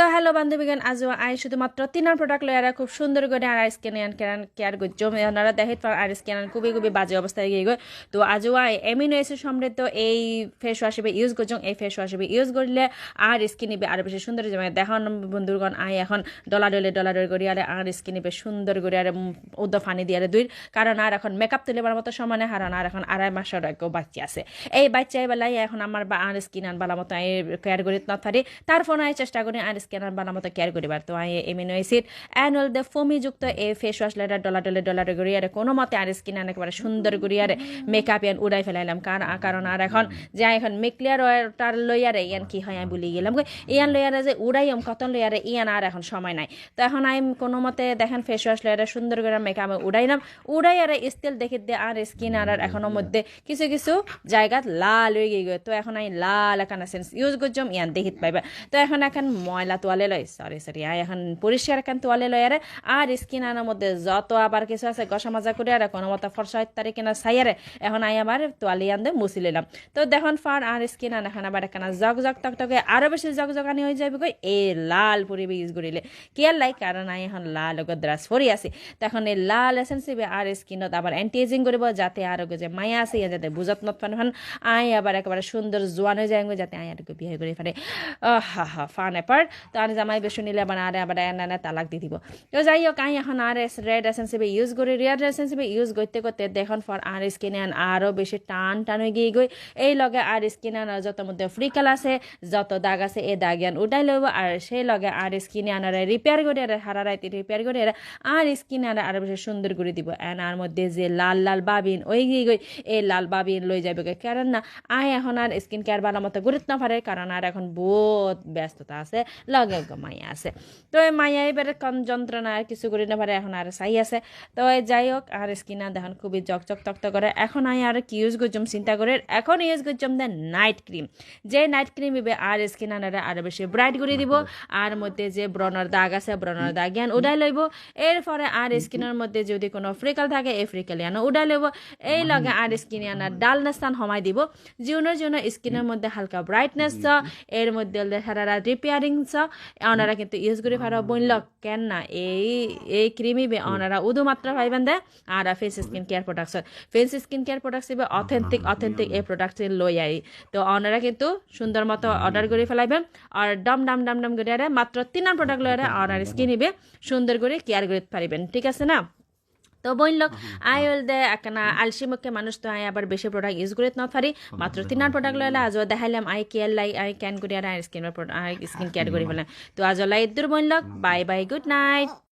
তো হ্যালো বান্ধবীগণ আজও আই শুধুমাত্র তিনার প্রোডাক্ট লয়ারা খুব সুন্দর করে আর আইস কেনান কেনান কেয়ার করছ ওনারা দেখে আর আইস কেনান খুবই খুবই বাজে অবস্থায় গিয়ে গো তো আজও আই, এমিনো এসে সমৃদ্ধ এই ফেস ওয়াশ ইউজ করছ, এই ফেস ওয়াশ হিসেবে ইউজ করলে আর স্কিন নিবে আরও বেশি সুন্দর যাবে। দেখান বন্ধুগণ আই এখন ডলা ডলে ডলা ডলে করি আরে আর স্কিন নিবে সুন্দর করে আরে উদ্দ ফানি দিয়ে আরে দুই। কারণ আর এখন মেকআপ তুলিবার মতো সমানে হারান আর এখন আড়াই মাসের একও বাচ্চা আছে। এই বাচ্চা বেলায় এখন আমার বা আর স্কিন আনবালা মতো এই কেয়ার করি না পারি তার ফোন চেষ্টা করি আর স্ক্যানার বানা মতো কেয়ার করিবার। তো আই এমিনো অ্যাসিড অ্যানুয়াল দে ফমিযুক্ত এই ফেস ওয়াশ লেটার ডলা ডলে ডলার আর কোনো মতে আর স্কিন আন একেবারে সুন্দর আর মেকআপ ইয়ান উড়াই ফেলাইলাম। কারণ কারণ আর এখন যে এখন মেকলিয়ার তার লইয়ারে ইয়ান কি হয় আমি বলি গেলাম ইয়ান লইয়ারে যে উড়াইম কত লইয়ারে ইয়ান আর এখন সময় নাই। তো এখন আমি কোনো মতে দেখেন ফেস ওয়াশ লইয়ারে সুন্দর করে মেকআপ উড়াইলাম। উড়াই আর স্টিল দেখি দে আর স্কিন আর এখনও মধ্যে কিছু কিছু জায়গাত লাল হয়ে গিয়ে তো এখন আমি লাল এখানে সেন্স ইউজ করছম, ইয়ান দেখিত পাইবা। তো এখন এখন ময়লা তোয়ালে লয় সরি সরি আই এখন পরিষ্কার এখন তোয়ালে লয় আরে আর স্কিন আনার মধ্যে যত আবার কিছু আছে গসা মাজা করে আর কোনো মতো ফর্সা ইত্যাদি কিনা সাইয়ারে এখন আই আবার তোয়ালি আনতে মুছি নিলাম তো দেখুন ফার আর স্কিন আন এখন আবার এখানে জগ জগ টক টকে আরও বেশি জগ জগানি হয়ে যাবে কই এ লাল পরিবে ইউজ করিলে কেয়ার লাই কারণ আই এখন লাল গদ্রাস ফরি আছে তখন এই লাল এসেন্সিভে আর স্কিনত আবার এন্টি এজিং করব যাতে আর যে মায়া আছে ইয়া যাতে বুঝত নত পান আই আবার একেবারে সুন্দর জোয়ান হয়ে যায় যাতে আই আর বিয়ে করে ফেলে হা হা ফান এপার তো আর জামাই বেশি নিলে আবার আরে আবার এনে এনে তালাক দি দিব। তো যাই হোক আই এখন আর রেড এসেন্সিভে ইউজ করি। রেড এসেন্সিভে ইউজ করতে করতে দেখুন ফর আর স্কিন আন আরও বেশি টান টান হয়ে গিয়ে গই। এই লগে আর স্কিন আন যত মধ্যে ফ্রিকাল আছে, যত দাগ আছে, এই দাগ আন উঠাই লইব। আর সেই লগে আর স্কিন আনারে রিপেয়ার করে, আর হারা রাইতে রিপেয়ার করে, আর স্কিন আনার আরও বেশি সুন্দর করে দিব। এন আর মধ্যে যে লাল লাল বাবিন, ওই গিয়ে গই, এই লাল বাবিন লই যাবে কারণ না, আই এখন আর স্কিন কেয়ার বানার মতো গুরুত্ব পারে, কারণ আর এখন বহুত ব্যস্ততা আছে। লগে মাইয়া আছে। তো এই মাইয়া এবারে কম যন্ত্রণা আর কিছু করি না পারে এখন আর চাই আছে। তো যাই হোক আর স্কিন দেখুন খুবই চকচক তক্ত করে এখন আই আর কি ইউজ করছম চিন্তা করে এখন ইউজ করছম দে নাইট ক্রিম যে নাইট ক্রিম ইবে আর স্কিন আনারে আরও বেশি ব্রাইট করে দিব আর মধ্যে যে ব্রণর দাগ আছে ব্রণর দাগ জ্ঞান উড়াই লইব। এরপরে আর স্কিনের মধ্যে যদি কোনো ফ্রিকাল থাকে, এই ফ্রিকাল আনো উড়াই লইব। এই লগে আর স্কিন আনার ডালনেস স্থান সমাই দিব। জিউনের জন্য স্কিনের মধ্যে হালকা ব্রাইটনেস এর মধ্যে সারা রিপেয়ারিং চ ওনারা কিন্তু ইউজ করে ফারা বইনল কেন না এই এই ক্রিমি বে অনারা উদু মাত্রা পাইবেন দে আর face skin care products face skin care products এবার অথেন্টিক অথেন্টিক এই প্রোডাক্টস লই আই তো অনারা কিন্তু সুন্দর মতো অর্ডার করে ফেলাইবেন আর ডম ডাম ডাম ডাম করে মাত্র তিনার প্রোডাক্ট লয়ারে অনার স্কিন ইবে সুন্দর করে কেয়ার করে পারিবেন ঠিক আছে না তো বইনলক আই হল দে একনা আলসি মুখে মানুষ তো আই আবার বেশি প্রোডাক্ট ইউজ করিত না পারি মাত্র তিনার প্রোডাক্ট লইলে আজ দেখাইলাম আই কেয়ার লাই আই ক্যান করি আর আই স্কিন স্কিন কেয়ার করি বলে। তো আজ লাই দূর বইনলক বাই বাই গুড নাইট।